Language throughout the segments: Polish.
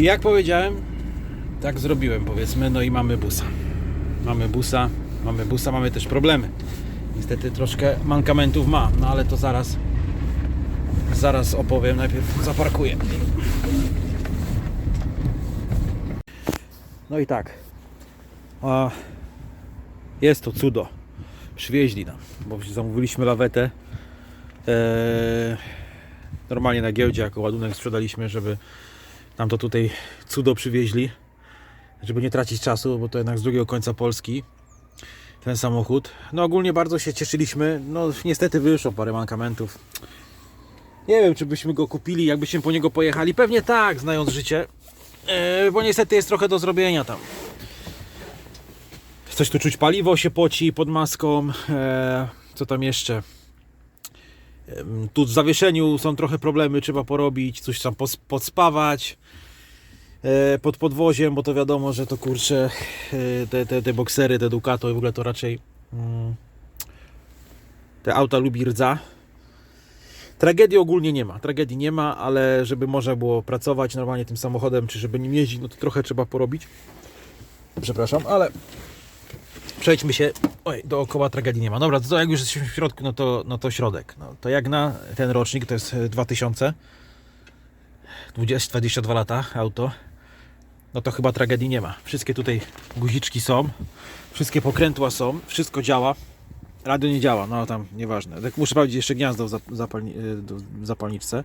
jak powiedziałem, tak zrobiłem powiedzmy, no i mamy busa. Mamy busa, mamy busa, mamy też problemy. Niestety troszkę mankamentów ma, no ale to zaraz zaraz opowiem, najpierw zaparkuję. No i tak. A, jest to cudo. Przywieźli nam, bo zamówiliśmy lawetę. Eee, normalnie na giełdzie jako ładunek sprzedaliśmy, żeby nam to tutaj cudo przywieźli. Żeby nie tracić czasu, bo to jednak z drugiego końca Polski ten samochód. No ogólnie bardzo się cieszyliśmy. No niestety wyszło parę mankamentów. Nie wiem, czy byśmy go kupili, jakbyśmy po niego pojechali. Pewnie tak, znając życie. Eee, bo niestety jest trochę do zrobienia tam. Coś tu czuć, paliwo się poci pod maską. Eee, co tam jeszcze? Tu w zawieszeniu są trochę problemy, trzeba porobić, coś tam podspawać e, pod podwoziem, bo to wiadomo, że to kurczę e, te, te, te boksery, te Ducato i w ogóle to raczej mm, te auta lubi rdza. Tragedii ogólnie nie ma, tragedii nie ma, ale żeby można było pracować normalnie tym samochodem, czy żeby nim jeździć, no to trochę trzeba porobić. Przepraszam, ale przejdźmy się oj, dookoła tragedii nie ma. Dobra, to jak już jesteśmy w środku, no to, no to środek. No, to jak na ten rocznik, to jest e, 2000, 20, 22 lata auto, no to chyba tragedii nie ma. Wszystkie tutaj guziczki są, wszystkie pokrętła są, wszystko działa. Radio nie działa, no tam nieważne. Tak muszę sprawdzić jeszcze gniazdo w e, w zapalniczce.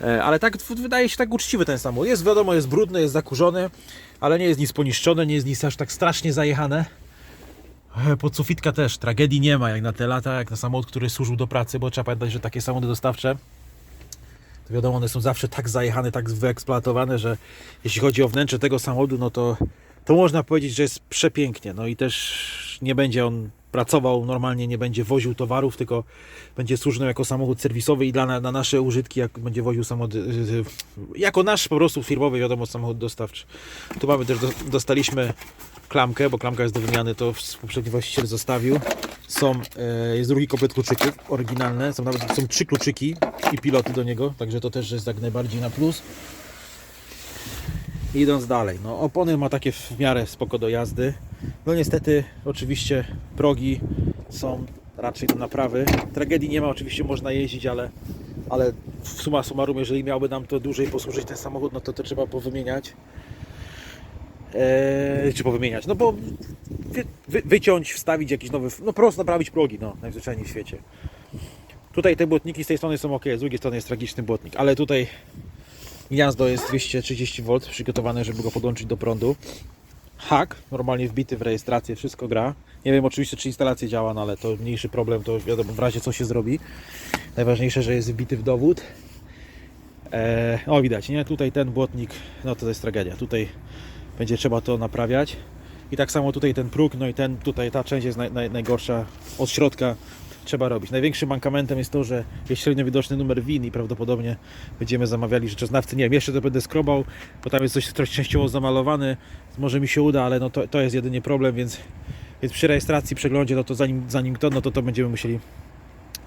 E, Ale tak wydaje się tak uczciwy ten samochód. Jest wiadomo, jest brudny, jest zakurzony, ale nie jest nic poniszczone, nie jest nic aż tak strasznie zajechane. E, Pod sufitka też tragedii nie ma jak na te lata, jak na samochód, który służył do pracy, bo trzeba pamiętać, że takie samochody dostawcze to wiadomo, one są zawsze tak zajechane, tak wyeksploatowane, że jeśli chodzi o wnętrze tego samochodu, no to, to można powiedzieć, że jest przepięknie. No i też nie będzie on pracował normalnie, nie będzie woził towarów, tylko będzie służył jako samochód serwisowy i dla na, na nasze użytki, jak będzie woził samochód, y, y, jako nasz po prostu firmowy, wiadomo, samochód dostawczy. Tu mamy też, do, dostaliśmy klamkę, bo klamka jest do wymiany, to poprzedni właściciel zostawił. Są, e, jest drugi komplet kluczyków, oryginalne, są nawet są trzy kluczyki i piloty do niego, także to też jest jak najbardziej na plus. Idąc dalej, no opony ma takie w miarę spoko do jazdy. No niestety, oczywiście progi są raczej do naprawy. Tragedii nie ma, oczywiście można jeździć, ale, ale w suma summarum, jeżeli miałby nam to dłużej posłużyć ten samochód, no to to trzeba powymieniać. Eee, czy powymieniać? No bo wy, wy, wyciąć, wstawić jakiś nowy, no po prostu naprawić progi, no najzwyczajniej w świecie. Tutaj te błotniki z tej strony są ok, z drugiej strony jest tragiczny błotnik, ale tutaj gniazdo jest 230 V przygotowane, żeby go podłączyć do prądu. Hak, normalnie wbity w rejestrację, wszystko gra. Nie wiem oczywiście, czy instalacja działa, no ale to mniejszy problem, to wiadomo, w razie co się zrobi. Najważniejsze, że jest wbity w dowód. Eee, o, widać, nie? Tutaj ten błotnik, no to jest tragedia. Tutaj będzie trzeba to naprawiać. I tak samo tutaj ten próg, no i ten tutaj ta część jest naj, naj, najgorsza od środka trzeba robić. Największym mankamentem jest to, że jest średnio widoczny numer WIN i prawdopodobnie będziemy zamawiali rzeczoznawcy. Nie wiem, jeszcze to będę skrobał, bo tam jest coś trochę częściowo zamalowane. Może mi się uda, ale no to, to jest jedynie problem, więc, więc przy rejestracji, przeglądzie, no to zanim, zanim to, no to to będziemy musieli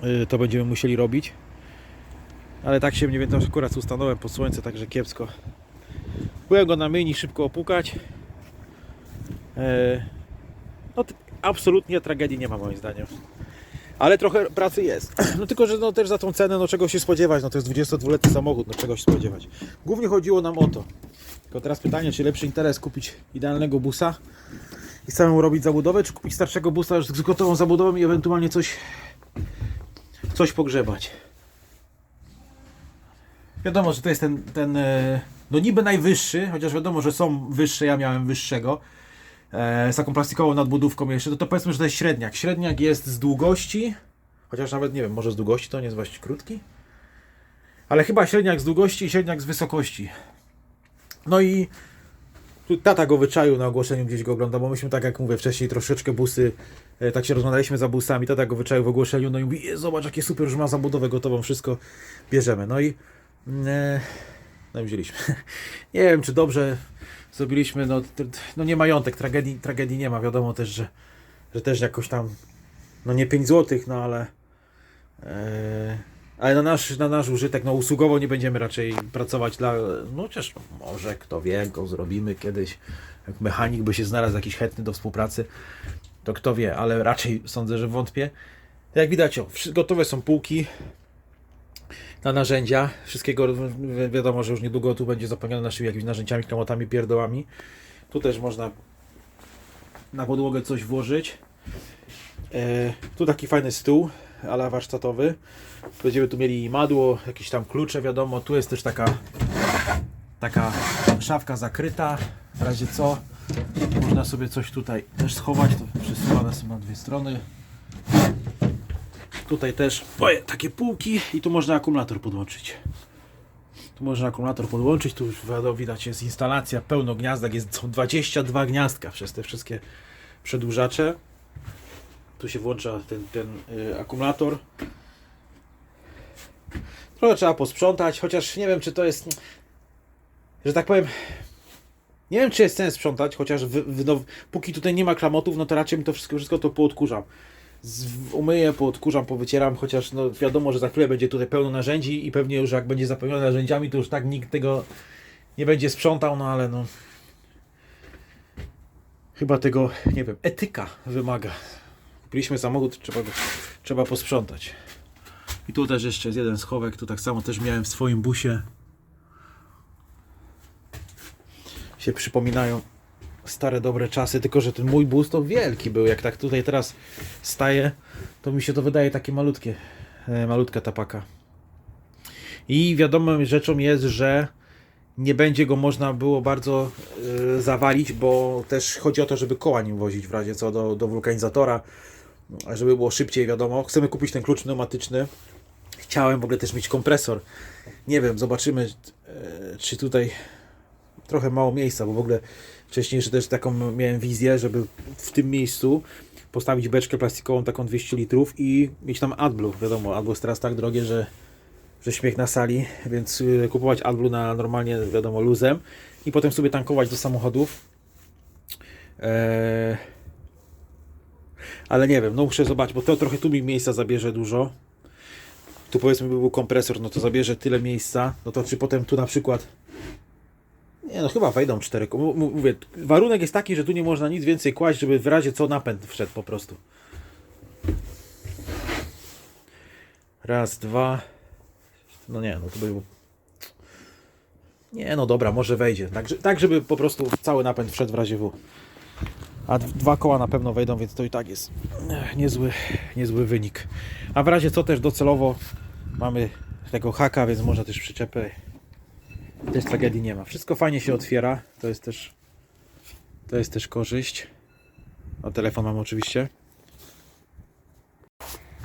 yy, to będziemy musieli robić. Ale tak się mniej więcej akurat ustanąłem pod słońce, także kiepsko. Byłem go na myjni szybko opukać. Eee, no absolutnie tragedii nie ma moim zdaniem. Ale trochę pracy jest. No tylko, że no też za tą cenę, no czego się spodziewać, no to jest 22-letni samochód, no czego się spodziewać. Głównie chodziło nam o to. Tylko teraz pytanie, czy lepszy interes kupić idealnego busa i samemu robić zabudowę, czy kupić starszego busa już z gotową zabudową i ewentualnie coś coś pogrzebać. Wiadomo, że to jest ten, ten e, no niby najwyższy, chociaż wiadomo, że są wyższe, ja miałem wyższego, e, z taką plastikową nadbudówką jeszcze, to, to powiedzmy, że to jest średniak. Średniak jest z długości, chociaż nawet nie wiem, może z długości to nie jest właściwie krótki, ale chyba średniak z długości i średniak z wysokości. No i tata go wyczaił na ogłoszeniu, gdzieś go ogląda, bo myśmy, tak jak mówię wcześniej, troszeczkę busy, e, tak się rozglądaliśmy za busami, tata go wyczaił w ogłoszeniu, no i mówi, "Je, zobacz jakie super, już ma zabudowę gotową, wszystko bierzemy. No i e, no i wzięliśmy. Nie wiem, czy dobrze zrobiliśmy, no, no nie majątek, tragedii, tragedii nie ma, wiadomo też, że, że też jakoś tam, no nie 5 zł, no ale e, Ale na nasz, na nasz użytek, no usługowo nie będziemy raczej pracować dla, no chociaż może, kto wie, go zrobimy kiedyś, jak mechanik by się znalazł jakiś chętny do współpracy, to kto wie, ale raczej sądzę, że wątpię. Jak widać, o, gotowe są półki na narzędzia, wszystkiego wi- wiadomo, że już niedługo tu będzie zapełnione naszymi jakimiś narzędziami, klamotami, pierdołami. Tu też można na podłogę coś włożyć. E, tu taki fajny stół, ala warsztatowy. Będziemy tu mieli madło, jakieś tam klucze, wiadomo. Tu jest też taka taka szafka zakryta. W razie co, można sobie coś tutaj też schować. To przesuwane są na dwie strony. Tutaj też oje, takie półki i tu można akumulator podłączyć. Tu można akumulator podłączyć, tu już widać jest instalacja, pełno gniazdek, jest, są 22 gniazdka przez te wszystkie przedłużacze. Tu się włącza ten, ten y, akumulator. Trochę trzeba posprzątać, chociaż nie wiem, czy to jest, że tak powiem, nie wiem, czy jest sens sprzątać, chociaż w, w, no, póki tutaj nie ma klamotów, no to raczej mi to wszystko, wszystko to poodkurzam. Umyję, poodkurzam, powycieram, chociaż no wiadomo, że za chwilę będzie tutaj pełno narzędzi i pewnie już jak będzie zapełnione narzędziami, to już tak nikt tego nie będzie sprzątał, no ale no chyba tego, nie wiem, etyka wymaga. Kupiliśmy samochód, trzeba go, trzeba posprzątać. I tu też jeszcze jest jeden schowek, tu tak samo też miałem w swoim busie. Się przypominają stare dobre czasy, tylko że ten mój bus to wielki był. Jak tak tutaj teraz staję, to mi się to wydaje takie malutkie, e, malutka tapaka. I wiadomą rzeczą jest, że nie będzie go można było bardzo e, zawalić, bo też chodzi o to, żeby koła nim wozić w razie co do, do wulkanizatora, żeby było szybciej, wiadomo. Chcemy kupić ten klucz pneumatyczny. Chciałem w ogóle też mieć kompresor. Nie wiem, zobaczymy, e, czy tutaj trochę mało miejsca, bo w ogóle wcześniej jeszcze też taką miałem wizję, żeby w tym miejscu postawić beczkę plastikową taką 200 litrów i mieć tam AdBlue. Wiadomo, AdBlue jest teraz tak drogie, że, że śmiech na sali, więc y, kupować AdBlue na normalnie, wiadomo, luzem i potem sobie tankować do samochodów. Eee... Ale nie wiem, no muszę zobaczyć, bo to trochę tu mi miejsca zabierze dużo. Tu powiedzmy by był kompresor, no to zabierze tyle miejsca, no to czy potem tu na przykład nie no, chyba wejdą cztery. Mówię, warunek jest taki, że tu nie można nic więcej kłaść, żeby w razie co napęd wszedł po prostu. Raz, dwa. No nie, no to by było. Nie, no dobra, może wejdzie. Tak, tak żeby po prostu cały napęd wszedł w razie W. A dwa koła na pewno wejdą, więc to i tak jest niezły, niezły wynik. A w razie co też docelowo mamy tego haka, więc można też przyczepę też tragedii nie ma. Wszystko fajnie się otwiera. To jest też to jest też korzyść. A telefon mam oczywiście.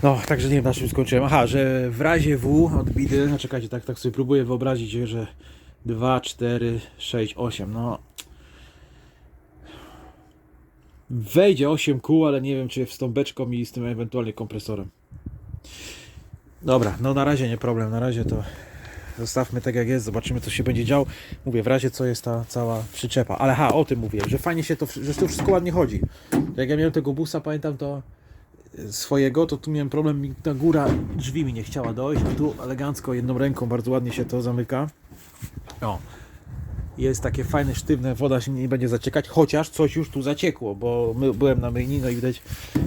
No, także nie wiem na czym skończyłem. Aha, że w razie W odbity, no czekajcie, tak, tak sobie próbuję wyobrazić, że 2, 4, 6, 8, no wejdzie 8 kół, ale nie wiem czy z tą beczką i z tym ewentualnie kompresorem. Dobra, no na razie nie problem, na razie to Zostawmy tak jak jest, zobaczymy co się będzie działo. Mówię, w razie co jest ta cała przyczepa. Ale ha, o tym mówiłem, że fajnie się to, że to wszystko ładnie chodzi. Jak ja miałem tego busa, pamiętam to e, swojego, to tu miałem problem, ta góra drzwi mi nie chciała dojść, a tu elegancko jedną ręką bardzo ładnie się to zamyka. O. Jest takie fajne, sztywne, woda się nie będzie zaciekać, chociaż coś już tu zaciekło, bo my, byłem na myjni, no i widać,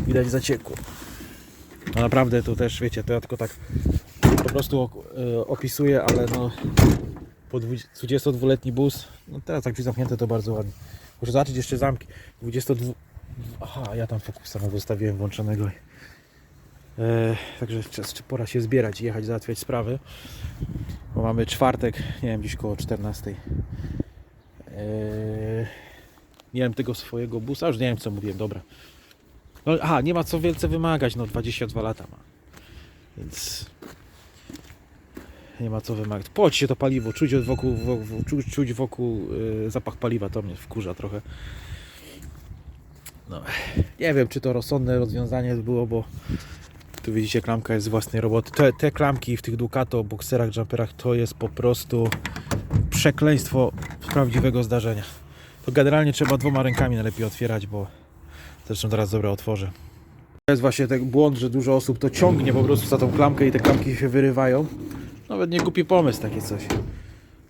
widać zaciekło. No naprawdę to też, wiecie, to ja tylko tak prostu e, opisuję, ale no po 22-letni bus, no teraz już zamknięte to bardzo ładnie. Muszę zobaczyć jeszcze zamki. 22... Aha, ja tam fokusa zostawiłem włączonego. E, także czas, pora się zbierać i jechać załatwiać sprawy. Bo mamy czwartek, nie wiem, gdzieś koło 14. E, miałem tego swojego busa, już nie wiem co mówiłem, dobra. No, aha, nie ma co wielce wymagać, no 22 lata ma. Więc nie ma co wymagać. Poć się to paliwo, czuć wokół, wokół czuć, czuć wokół y, zapach paliwa, to mnie wkurza trochę. No, nie wiem, czy to rozsądne rozwiązanie było, bo tu widzicie, klamka jest z własnej roboty. Te, te klamki w tych Ducato, bokserach, jumperach to jest po prostu przekleństwo prawdziwego zdarzenia. To generalnie trzeba dwoma rękami najlepiej otwierać, bo zresztą teraz dobra otworzę. To jest właśnie ten błąd, że dużo osób to ciągnie po prostu za tą klamkę i te klamki się wyrywają. Nawet nie głupi pomysł takie coś.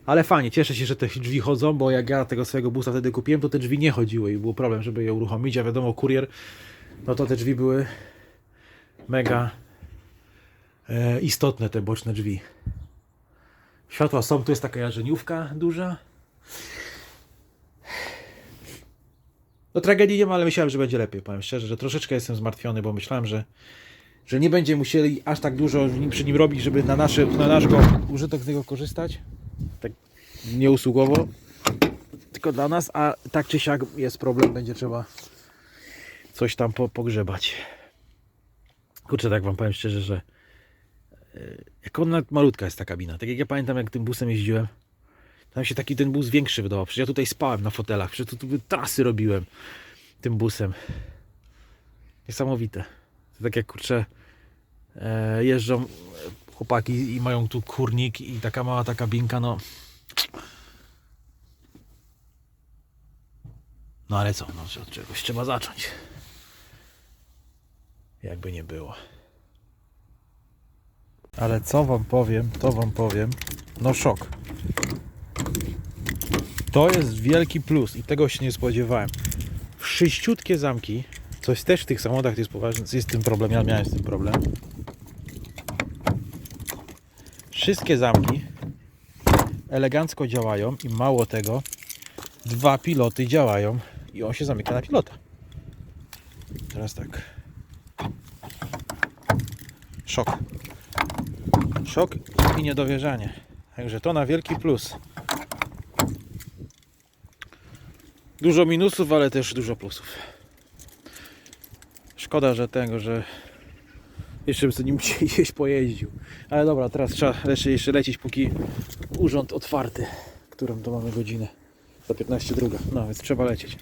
Ale fajnie, cieszę się, że te drzwi chodzą, bo jak ja tego swojego busa wtedy kupiłem, to te drzwi nie chodziły i był problem, żeby je uruchomić, a wiadomo, kurier, no to te drzwi były mega e, istotne, te boczne drzwi. Światła są, tu jest taka jarzeniówka duża. No tragedii nie ma, ale myślałem, że będzie lepiej, powiem szczerze, że troszeczkę jestem zmartwiony, bo myślałem, że, że nie będziemy musieli aż tak dużo przy nim robić, żeby na, nasze, na nasz użytek z niego korzystać. Tak nieusługowo, tylko dla nas, a tak czy siak jest problem, będzie trzeba coś tam po, pogrzebać. Kurczę, tak wam powiem szczerze, że e, jak ona malutka jest ta kabina, tak jak ja pamiętam jak tym busem jeździłem, tam się taki ten bus większy wydawał. Przecież ja tutaj spałem na fotelach, przecież tu, tu trasy robiłem tym busem. Niesamowite. To tak jak kurczę jeżdżą e, chłopaki i mają tu kurnik i taka mała ta kabinka, no. No ale co, no, od czegoś trzeba zacząć. Jakby nie było. Ale co wam powiem, to wam powiem. No szok. To jest wielki plus i tego się nie spodziewałem. Sześciutkie zamki, coś też w tych samochodach jest poważne, jest tym problem, ja miałem z tym problem. Wszystkie zamki elegancko działają i mało tego, dwa piloty działają i on się zamyka na pilota. Teraz tak. Szok. Szok i niedowierzanie. Także to na wielki plus. Dużo minusów, ale też dużo plusów. Szkoda, że tego, że jeszcze bym sobie nim gdzieś pojeździł. Ale dobra, teraz trzeba jeszcze, jeszcze lecieć, póki urząd otwarty, którą to mamy godzinę. Za 15 druga. No więc trzeba lecieć.